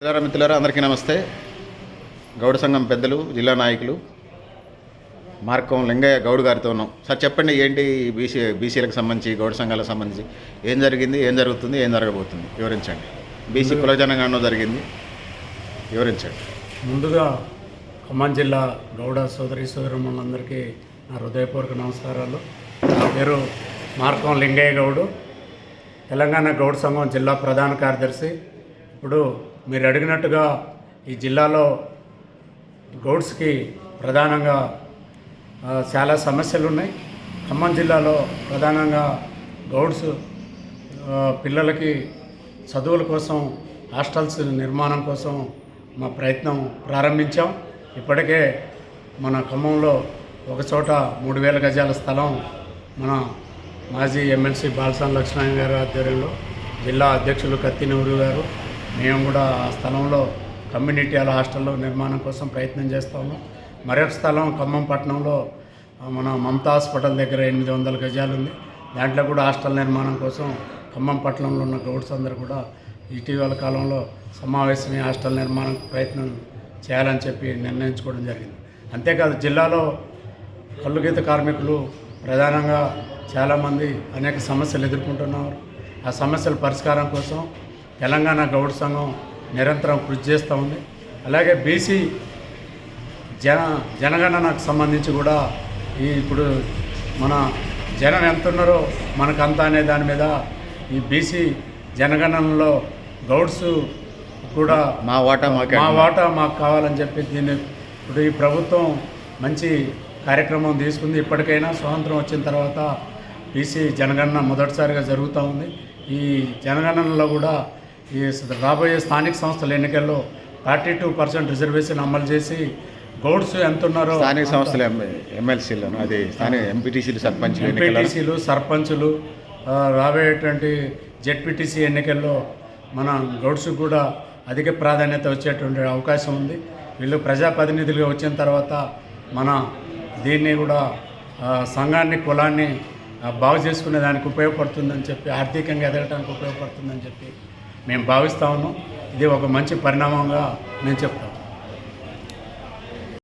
మిత్రులారా మిత్రులారా అందరికీ నమస్తే. గౌడ సంఘం పెద్దలు జిల్లా నాయకులు మార్కం లింగయ్య గౌడ్ గారితో ఉన్నాం. సార్ చెప్పండి ఏంటి బీసీ బీసీలకు సంబంధించి గౌడ సంఘాలకు సంబంధించి ఏం జరిగింది ఏం జరుగుతుంది ఏం జరగబోతుంది? వివరించండి. బీసీ కులజనంగానో జరిగింది వివరించండి. ముందుగా ఖమ్మం జిల్లా గౌడ సోదరి సోదరులందరికీ నా హృదయపూర్వక నమస్కారాలు. నా పేరు మార్కం లింగయ్య గౌడు. తెలంగాణ గౌడ సంఘం జిల్లా ప్రధాన కార్యదర్శి ఇప్పుడు మీరు అడిగినట్టుగా ఈ జిల్లాలో గౌడ్స్కి ప్రధానంగా చాలా సమస్యలు ఉన్నాయి ఖమ్మం జిల్లాలో ప్రధానంగా గౌడ్స్ పిల్లలకి చదువుల కోసం హాస్టల్స్ నిర్మాణం కోసం మా ప్రయత్నం ప్రారంభించాం. ఇప్పటికే మన ఖమ్మంలో ఒక చోట మూడు వేల గజాల స్థలం మన మాజీ ఎమ్మెల్సీ బాలసాని లక్ష్మణ్ గారి ఆధ్వర్యంలో జిల్లా అధ్యక్షులు కత్తినూరు గారు మేము కూడా ఆ స్థలంలో కమ్యూనిటీ హాల్ హాస్టల్లో నిర్మాణం కోసం ప్రయత్నం చేస్తాము. మరొక స్థలం ఖమ్మం పట్టణంలో మన మమతా హాస్పిటల్ దగ్గర ఎనిమిది వందల గజాలు ఉంది దాంట్లో కూడా హాస్టల్ నిర్మాణం కోసం ఖమ్మం పట్టణంలో ఉన్న గౌడ్స్ అందరూ కూడా ఇటీవల కాలంలో సమావేశమే హాస్టల్ నిర్మాణం ప్రయత్నం చేయాలని చెప్పి నిర్ణయించుకోవడం జరిగింది. అంతేకాదు జిల్లాలో కల్లుగీత కార్మికులు ప్రధానంగా చాలామంది అనేక సమస్యలు ఎదుర్కొంటున్నారు. ఆ సమస్యల పరిష్కారం కోసం తెలంగాణ గౌడ సంఘం నిరంతరం కృషి చేస్తూ ఉంది. అలాగే బీసీ జన జనగణనకు సంబంధించి కూడా ఈ ఇప్పుడు మన జనం ఎంత ఉన్నారో మనకంత అనే దాని మీద ఈ బీసీ జనగణనలో గౌడ్స్ కూడా మా వాటా మాకే మా వాటా మాకు కావాలని చెప్పి దీన్ని ఇప్పుడు ఈ ప్రభుత్వం మంచి కార్యక్రమం తీసుకుంది. ఇప్పటికైనా స్వాతంత్రం వచ్చిన తర్వాత బీసీ జనగణన మొదటిసారిగా జరుగుతూ ఉంది. ఈ జనగణనలో కూడా ఈ రాబోయే స్థానిక సంస్థల ఎన్నికల్లో థర్టీ టూ పర్సెంట్ రిజర్వేషన్ అమలు చేసి గౌడ్స్ ఎంత ఉన్నారో స్థానిక సంస్థల ఎమ్మెల్సీలను అది స్థానిక ఎంపీటీసీలు సర్పంచ్లు ఎంపీటీసీలు సర్పంచులు రాబోయేటువంటి జెడ్పీటీసీ ఎన్నికల్లో మన గౌడ్స్కి కూడా అధిక ప్రాధాన్యత వచ్చేటువంటి అవకాశం ఉంది. వీళ్ళు ప్రజాప్రతినిధులుగా వచ్చిన తర్వాత మన దీన్ని కూడా సంఘాన్ని కులాన్ని బాగు చేసుకునే దానికి ఉపయోగపడుతుందని చెప్పి ఆర్థికంగా ఎదగడానికి ఉపయోగపడుతుందని చెప్పి మేము భావిస్తా ఉన్నాం. ఇది ఒక మంచి పరిణామంగా నేను చెప్తాను.